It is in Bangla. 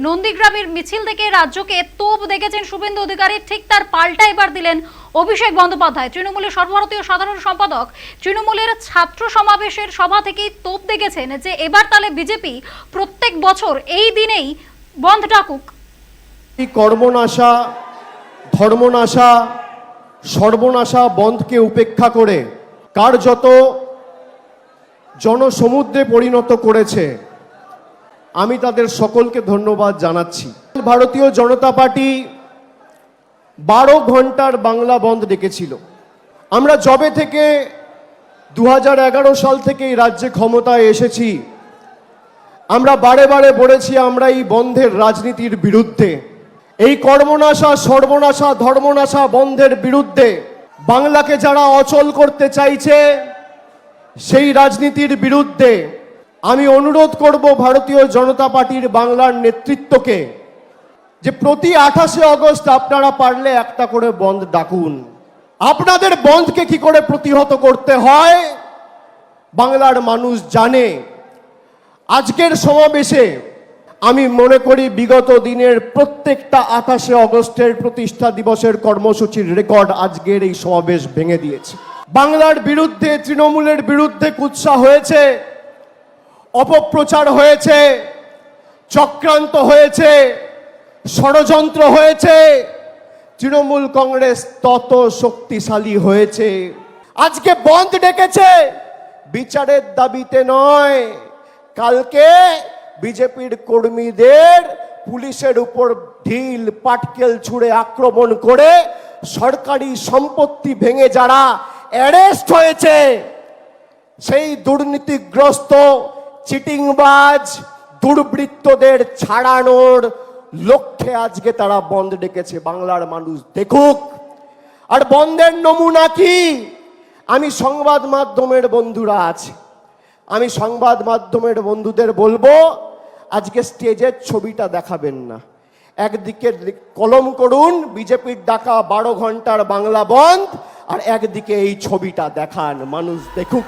নন্দীগ্রামের মিছিল থেকে রাজ্যকে তোপ দেখেছেন শুভেন্দু অধিকারী। ঠিক তার পাল্টা এবার দিলেন অভিষেক বন্দ্যোপাধ্যায়। তৃণমূলের সর্বভারতীয় সাধারণ সম্পাদক, তৃণমূলের ছাত্র সমাবেশের সভা থেকেই তোপ দেখেছেন যে এবার তাহলে বিজেপি প্রত্যেক বছর এই দিনেই বন্ধ ডাকুক। কর্মনাশা, ধর্মনাশা, সর্বনাশা বন্ধকে উপেক্ষা করে কার্যত জনসমুদ্রে পরিণত করেছে আমি তাদের সকলকে ধন্যবাদ জানাচ্ছি। ভারতীয় জনতা পার্টি বারো ঘণ্টার বাংলা বন্ধ ডেকেছিল। আমরা জবে থেকে দু হাজার এগারো সাল থেকে এই রাজ্যে ক্ষমতায় এসেছি, আমরা বারে বারে বলেছি আমরা এই বন্ধের রাজনীতির বিরুদ্ধে। এই কর্মনাশা, সর্বনাশা, ধর্মনাশা বন্ধের বিরুদ্ধে বাংলাকে যারা অচল করতে চাইছে, সেই রাজনীতির বিরুদ্ধে আমি অনুরোধ করব ভারতীয় জনতা পার্টির বাংলার নেতৃত্বকে যে প্রতি আঠাশে অগস্ট আপনারা পারলে একটা করে বন্ধ ডাকুন। আপনাদের বন্ধকে কি করে প্রতিহত করতে হয়? বাংলার মানুষ জানে। আজকের সমাবেশে আমি মনে করি বিগত দিনের প্রত্যেকটা আঠাশে অগস্টের প্রতিষ্ঠা দিবসের কর্মসূচির রেকর্ড আজকের এই সমাবেশ ভেঙে দিয়েছে। বাংলার বিরুদ্ধে, তৃণমূলের বিরুদ্ধে কুৎসা হয়েছে। অপপ্রচার হয়েছে, চক্রান্ত হয়েছে, ষড়যন্ত্র হয়েছে। তৃণমূল কংগ্রেস তত শক্তিশালী হয়েছে। আজকে বন্ধ ডেকেছে, বিচারের দাবিতে নয়। কালকে বিজেপির কর্মীদের পুলিশের উপর ঢিল, পাটকেল ছুঁড়ে আক্রমণ করে সরকারি সম্পত্তি ভেঙে যারা অ্যারেস্ট হয়েছে, সেই দুর্নীতিগ্রস্ত চিটিংবাজ দুর্বৃত্তদের ছাড়ানোর লক্ষ্যে আজকে তারা বন্ধ ডেকেছে বাংলার মানুষ। দেখুক, আর বন্ধের নমুনা কি? আমি সংবাদ মাধ্যমের বন্ধুরা আছে। আমি সংবাদ মাধ্যমের বন্ধুদের বলব, আজকে স্টেজের ছবিটা দেখাবেন না। একদিকে কলম করুন, বিজেপির ডাকা বারো ঘণ্টার বাংলা বন্ধ, আর একদিকে এই ছবিটা দেখান মানুষ। দেখুক।